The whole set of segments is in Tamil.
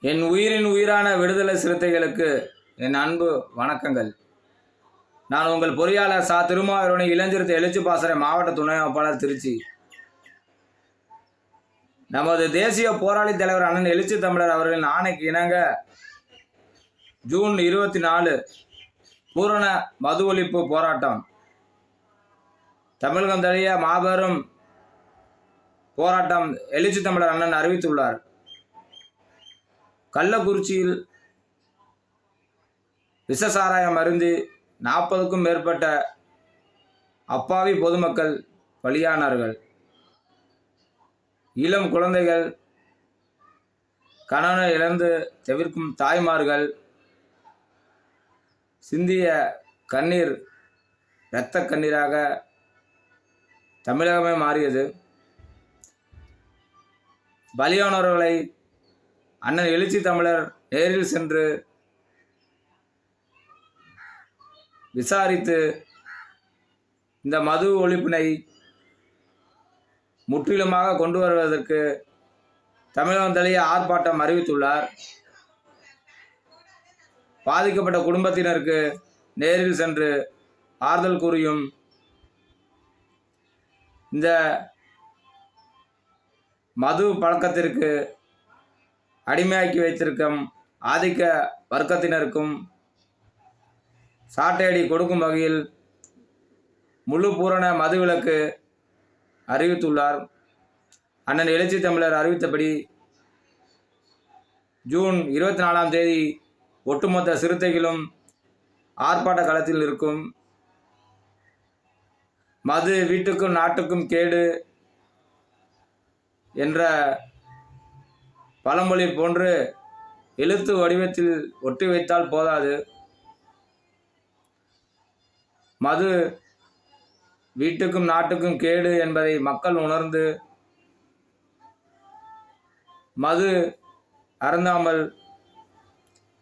என் உயிரின் உயிரான விடுதலை சிறுத்தைகளுக்கு என் அன்பு வணக்கங்கள். நான் உங்கள் பொறியாளர் சா. திருமாவளவனை இளஞ்சிறுத்தை எழுச்சி பாசறை மாவட்ட துணை அமைப்பாளர் திருச்சி. நமது தேசிய போராளி தலைவர் அண்ணன் எழுச்சி தமிழர் அவர்களின் ஆணைக்கு இணங்க ஜூன் இருபத்தி நாலு பூரண மது ஒழிப்பு போராட்டம். தமிழகம் தழிய மாபெரும் போராட்டம் எழுச்சி தமிழர் அண்ணன் அறிவித்துள்ளார். கள்ளக்குறிச்சியில் விஷசாராயம் அருந்தி நாற்பதுக்கும் மேற்பட்ட அப்பாவி பொதுமக்கள் பலியானார்கள். இளம் குழந்தைகள் கணவனை இழந்து தவிர்க்கும் தாய்மார்கள் சிந்திய கண்ணீர் இரத்த கண்ணீராக தமிழகமே மாறியது. பலியானவர்களை அண்ணன் எழுச்சி தமிழர் நேரில் சென்று விசாரித்து இந்த மது ஒழிப்பினை முற்றிலுமாக கொண்டு வருவதற்கு தமிழகம் தலைய ஆர்ப்பாட்டம் அறிவித்துள்ளார். பாதிக்கப்பட்ட குடும்பத்தினருக்கு நேரில் சென்று ஆறுதல் கூறியும் இந்த மது பழக்கத்திற்கு அடிமையாக்கி வைத்திருக்கும் ஆதிக்க வர்க்கத்தினருக்கும் சாட்டையடி கொடுக்கும் வகையில் முழு பூரண மதுவிலக்கு அறிவித்துள்ளார். அண்ணன் எழுச்சி தமிழர் அறிவித்தபடி ஜூன் இருபத்தி நாலாம் தேதி ஒட்டுமொத்த சிறுத்தைகளும் ஆர்ப்பாட்ட களத்தில் இருக்கும். மது வீட்டுக்கும் நாட்டுக்கும் கேடு என்ற பழமொழி போன்று எழுத்து வடிவத்தில் ஒட்டி வைத்தால் போதாது. மது வீட்டுக்கும் நாட்டுக்கும் கேடு என்பதை மக்கள் உணர்ந்து மது அருந்தாமல்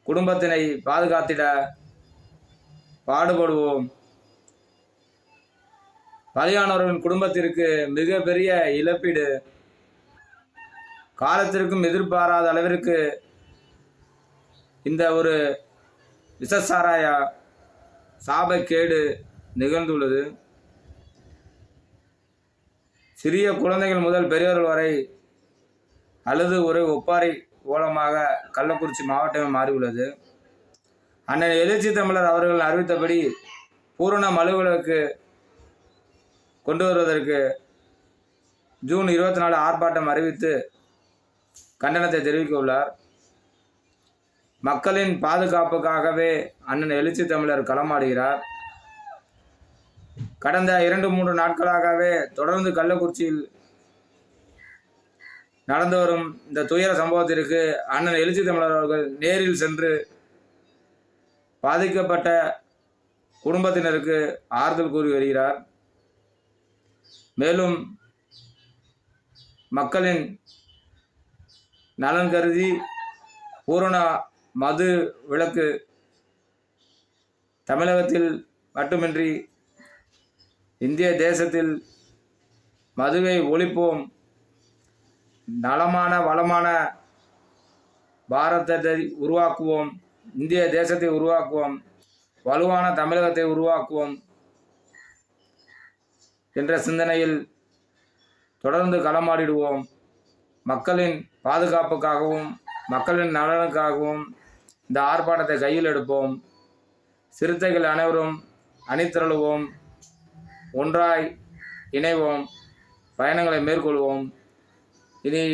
குடும்பத்தினை பாதுகாத்திட பாடுபடுவோம். பலியானவர்களின் குடும்பத்திற்கு மிகப்பெரிய இழப்பீடு. காலத்திற்கும் எதிர்பாராத அளவிற்கு இந்த ஒரு விஷசாராய சாபக்கேடு நிகழ்ந்துள்ளது. சிறிய குழந்தைகள் முதல் பெரியவர்கள் வரை அழுது ஒரு ஒப்பாரி ஓலமாக கள்ளக்குறிச்சி மாவட்டமே மாறியுள்ளது. அண்ணன் எழுச்சி தமிழர் அவர்கள் அறிவித்தபடி பூரண மலுவிலக்கு கொண்டு வருவதற்கு ஜூன் இருபத்தி நாலு ஆர்ப்பாட்டம் அறிவித்து கண்டனத்தை தெரிவிக்கவுள்ளார். மக்களின் பாதுகாப்புக்காகவே அண்ணன் எழுச்சி தமிழர் களமாடுகிறார். கடந்த இரண்டு மூன்று நாட்களாகவே தொடர்ந்து கள்ளக்குறிச்சியில் நடந்து வரும் இந்த துயர சம்பவத்திற்கு அண்ணன் எழுச்சி தமிழர் அவர்கள் நேரில் சென்று பாதிக்கப்பட்ட குடும்பத்தினருக்கு ஆறுதல் கூறி வருகிறார். மேலும் மக்களின் நலன் கருதி பூரண மது விளக்கு தமிழகத்தில் மட்டுமின்றி இந்திய தேசத்தில் மதுவை ஒழிப்போம். நலமான வளமான பாரதத்தை உருவாக்குவோம். இந்திய தேசத்தை உருவாக்குவோம். வலுவான தமிழகத்தை உருவாக்குவோம் என்ற சிந்தனையில் தொடர்ந்து களமாடிடுவோம். மக்களின் பாதுகாப்புக்காகவும் மக்களின் நலனுக்காகவும் இந்த ஆர்ப்பாட்டத்தை கையில் எடுப்போம். சிறுத்தைகள் அனைவரும் அணிதிரளுவோம். ஒன்றாய் இணைவோம். பயணங்களை மேற்கொள்வோம். இனி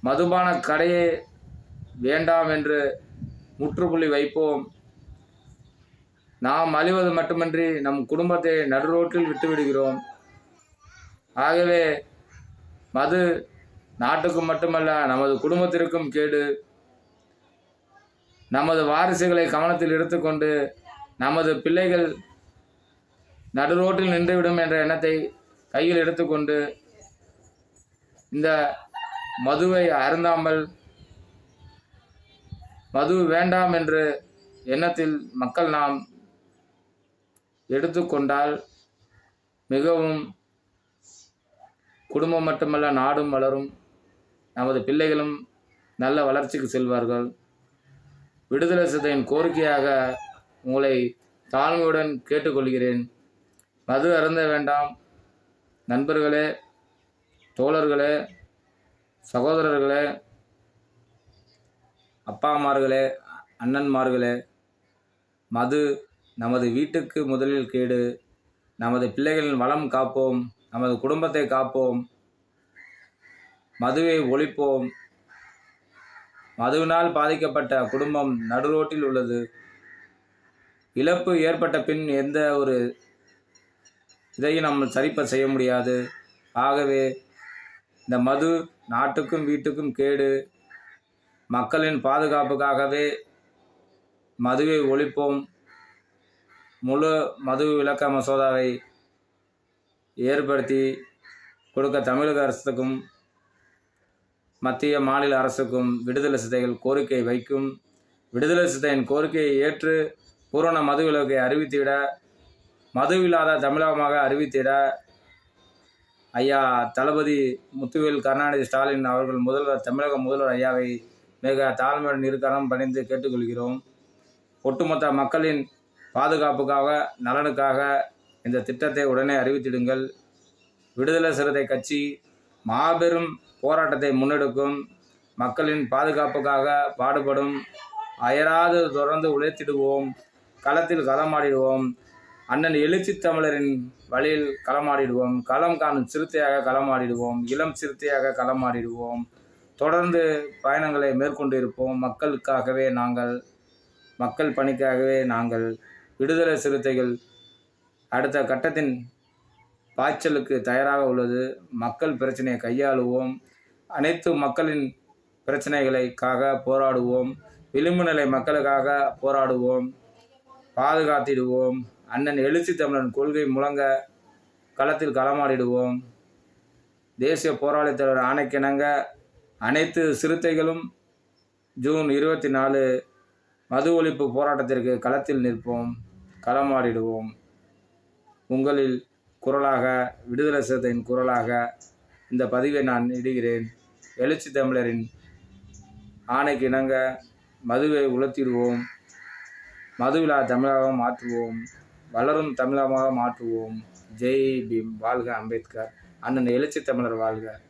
மதுபான கடையே வேண்டாம் என்று முற்றுப்புள்ளி வைப்போம். நாம் அழிவது மட்டுமின்றி நம் குடும்பத்தை நடுரோட்டில் விட்டுவிடுகிறோம். ஆகவே மது நாட்டுக்கு மட்டுமல்ல நமது குடும்பத்திற்கும் கேடு. நமது வாரிசுகளை கவனத்தில் எடுத்துக்கொண்டு நமது பிள்ளைகள் நடுரோட்டில் நின்றுவிடும் என்ற எண்ணத்தை கையில் எடுத்துக்கொண்டு இந்த மதுவை அருந்தாமல் மது வேண்டாம் என்று எண்ணத்தில் மக்கள் நாம் எடுத்துக்கொண்டால் மிகவும் குடும்பம் மட்டுமல்ல நாடும் வளரும். நமது பிள்ளைகளும் நல்ல வளர்ச்சிக்கு செல்வார்கள். விடுதலை சிதையின் கோரிக்கையாக உங்களை தாழ்மையுடன் கேட்டுக்கொள்கிறேன். மது அருந்த வேண்டாம். நண்பர்களே தோழர்களே சகோதரர்களே அப்பாமார்களே அண்ணன்மார்களே மது நமது வீட்டுக்கு முதலில் கேடு. நமது பிள்ளைகளின் வளம் காப்போம். நமது குடும்பத்தை காப்போம். மதுவை ஒழிப்போம். மதுவினால் பாதிக்கப்பட்ட குடும்பம் நடுரோட்டில் உள்ளது. இழப்பு ஏற்பட்ட பின் எந்த ஒரு இதையும் நம்ம சரிப்ப செய்ய முடியாது. ஆகவே இந்த மது நாட்டுக்கும் வீட்டுக்கும் கேடு. மக்களின் பாதுகாப்புக்காகவே மதுவை ஒழிப்போம். முழு மது விளக்க மசோதாவை ஏற்படுத்தி கொடுக்க தமிழக அரசுக்கும் மத்திய மாநில அரசுக்கும் விடுதலை சிதைகள் கோரிக்கை வைக்கும். விடுதலை சிதையின் கோரிக்கையை ஏற்று பூரண மது விலக்கை அறிவித்திட மது இல்லாத தமிழகமாக அறிவித்திட ஐயா தளபதி முத்துவேல் கருணாநிதி ஸ்டாலின் அவர்கள் முதல்வர் தமிழக முதல்வர் ஐயாவை மிக தாழ்மையுடன் இருக்கரம் பணிந்து கேட்டுக்கொள்கிறோம். ஒட்டுமொத்த மக்களின் பாதுகாப்புக்காக நலனுக்காக இந்த திட்டத்தை உடனே அறிவித்திடுங்கள். விடுதலை சிறுத்தை கட்சி மாபெரும் போராட்டத்தை முன்னெடுக்கும். மக்களின் பாதுகாப்புக்காக பாடுபடும். அயராது தொடர்ந்து உழைத்திடுவோம். களத்தில் களமாடிடுவோம். அண்ணன் எழுச்சி தமிழரின் வழியில் களமாடிடுவோம். களம் காணும் சிறுத்தையாக களமாடிடுவோம். இளம் சிறுத்தையாக களமாடிடுவோம். தொடர்ந்து பயணங்களை மேற்கொண்டு இருப்போம் மக்களுக்காகவே நாங்கள் மக்கள் பணிக்காகவே நாங்கள். விடுதலை சிறுத்தைகள் அடுத்த கட்டத்தின் பாய்ச்சலுக்கு தயாராக உள்ளது. மக்கள் பிரச்சனையை கையாளுவோம். அனைத்து மக்களின் பிரச்சனைகளுக்காக போராடுவோம். விளிம்பு நிலை மக்களுக்காக போராடுவோம். பாதுகாத்திடுவோம். அண்ணன் எழுச்சி தமிழன் கொள்கை முழங்க களத்தில் களமாடிடுவோம். தேசிய போராளி தலைவர் ஆணைக்கிணங்க அனைத்து சிறுத்தைகளும் ஜூன் இருபத்தி நாலு மது ஒழிப்பு போராட்டத்திற்கு களத்தில் நிற்போம். களமாடிடுவோம். உங்களில் குரலாக விடுதலை சிறுத்தையின் குரலாக இந்த பதிவை நான் இடுகிறேன். எழுச்சி தமிழரின் ஆணைக்கு இணங்க மதுவை உலர்த்திடுவோம். மதுவிழா தமிழாக மாற்றுவோம். வளரும் தமிழகமாக மாற்றுவோம். ஜெய் பீம். வாழ்க அம்பேத்கர். அண்ணன் எழுச்சி தமிழர் வாழ்க.